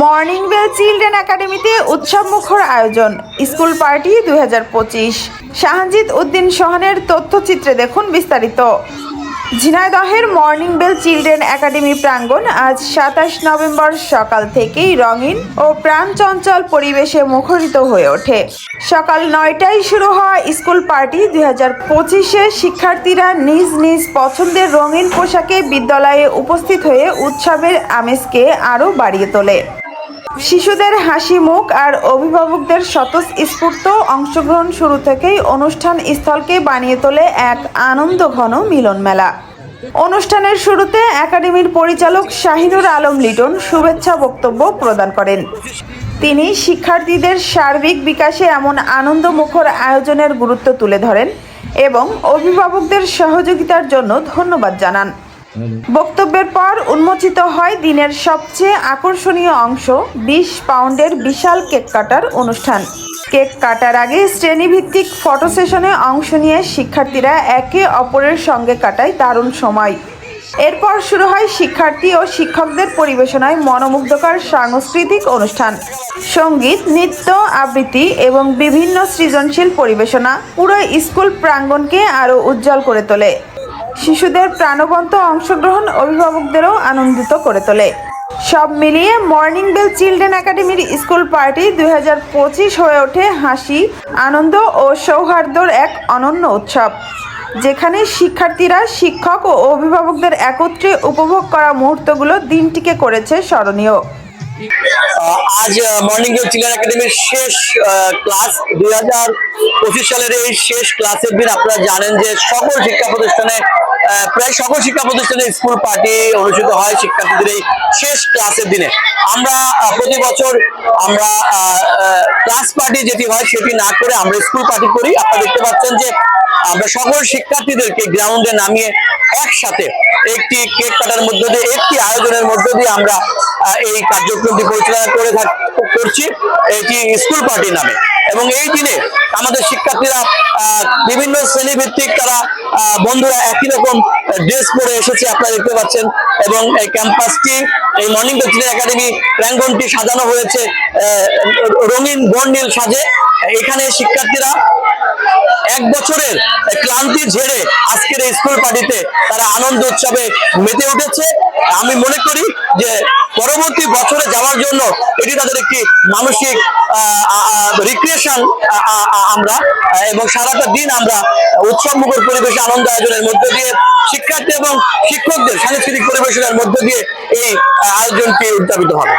Morning bell children একাডেমিতে উৎসব মুখর আয়োজন, স্কুল পার্টি দুই হাজার পঁচিশ। শাহজিদ উদ্দিন সোহানের তথ্যচিত্রে দেখুন বিস্তারিত। ঝিনাইদহের মর্নিং বেল চিলড্রেন একাডেমি প্রাঙ্গণ আজ সাতাশ নভেম্বর সকাল থেকেই রঙিন ও প্রাণচঞ্চল পরিবেশে মুখরিত হয়ে ওঠে। সকাল নয়টায় শুরু হওয়া স্কুল পার্টি দুই হাজার পঁচিশে শিক্ষার্থীরা নিজ নিজ পছন্দের রঙিন পোশাকে বিদ্যালয়ে উপস্থিত হয়ে উৎসবের আমেজকে আরও বাড়িয়ে তোলে। শিশুদের হাসি মুখ আর অভিভাবকদের স্বতঃস্ফূর্ত অংশগ্রহণ শুরু থেকেই অনুষ্ঠান স্থলকে বানিয়ে তোলে এক আনন্দ ঘন মিলন মেলা। অনুষ্ঠানের শুরুতে একাডেমির পরিচালক শাহিনুর আলম লিটন শুভেচ্ছা বক্তব্য প্রদান করেন। তিনি শিক্ষার্থীদের সার্বিক বিকাশে এমন আনন্দমুখর আয়োজনের গুরুত্ব তুলে ধরেন এবং অভিভাবকদের সহযোগিতার জন্য ধন্যবাদ জানান। বক্তব্যের পর উন্মোচিত হয় দিনের সবচেয়ে আকর্ষণীয় অংশ, বিশ পাউন্ডের বিশাল কেক কাটার অনুষ্ঠান। কেক কাটার আগে শ্রেণীভিত্তিক ফটো সেশনে অংশ নিয়ে শিক্ষার্থীরা একে অপরের সঙ্গে কাটায় দারুণ সময়। এরপর শুরু হয় শিক্ষার্থী ও শিক্ষকদের পরিবেশনায় মনোমুগ্ধকর সাংস্কৃতিক অনুষ্ঠান। সংগীত, নৃত্য আবৃত্তি এবং বিভিন্ন সৃজনশীল পরিবেশনা পুরো স্কুল প্রাঙ্গণকে আরও উজ্জ্বল করে তোলে। শিশুদের প্রাণবন্ত অংশগ্রহণ অভিভাবকদেরও আনন্দিত করে তোলে। সব মিলিয়ে মর্নিং বেল চিলড্রেন একাডেমির স্কুল পার্টি দুই হাজার পঁচিশ হয়ে ওঠে হাসি, আনন্দ ও সৌহার্দ্যর এক অনন্য উৎসব, যেখানে শিক্ষার্থীরা, শিক্ষক ও অভিভাবকদের একত্রে উপভোগ করা মুহূর্তগুলো দিনটিকে করেছে স্মরণীয়। আজ মর্নিং গেল চিলড্রেন একাডেমির শেষ ক্লাস, দুই হাজার পঁচিশ সালের এই শেষ ক্লাসের দিন আপনারা জানেন যে সকল শিক্ষা প্রতিষ্ঠানে প্রায় সকল শিক্ষা প্রতিষ্ঠানে স্কুল পার্টি অনুষ্ঠিত হয় শিক্ষার্থীদের এই শেষ ক্লাসের দিনে। আমরা প্রতি বছর আমরা ক্লাস পার্টি যেটি হয় সেটি না করে আমরা স্কুল পার্টি করি। আপনারা দেখতে পাচ্ছেন যে আমরা সকল শিক্ষার্থীদেরকে গ্রাউন্ডে নামিয়ে একসাথে একটি কেক কাটার মধ্য দিয়ে, একটি আয়োজনের মধ্য দিয়ে আমরা এই কার্যক্রমটি পরিচালনা করে করছি। এটি স্কুল পার্টি নামে। এবং এই দিনে আমাদের শিক্ষার্থীরা বিভিন্ন শ্রেণীভিত্তিক তারা বন্ধুরা একই রকম ড্রেস পরে এসেছে, আপনারা দেখতে পাচ্ছেন। এবং এই ক্যাম্পাসটি, এই মর্নিং বেচিনের একাডেমি প্রাঙ্গনটি সাজানো হয়েছে রঙিন বর্ণিল সাজে। এখানে শিক্ষার্থীরা এক বছরের ক্লান্তি ঝেড়ে আজকের এই স্কুল পার্টিতে তারা আনন্দ উৎসবে মেতে উঠেছে। আমি মনে করি যে পরবর্তী বছরে যাওয়ার জন্য এটি তাদের একটি মানসিক রিক্রিয়েশন আমরা, এবং সারাটা দিন আমরা উৎসব মুখর পরিবেশে আনন্দ আয়োজনের মধ্য দিয়ে শিক্ষার্থী এবং শিক্ষকদের সাংস্কৃতিক পরিবেশনের মধ্য দিয়ে এই আয়োজনটি উদযাপিত হবে।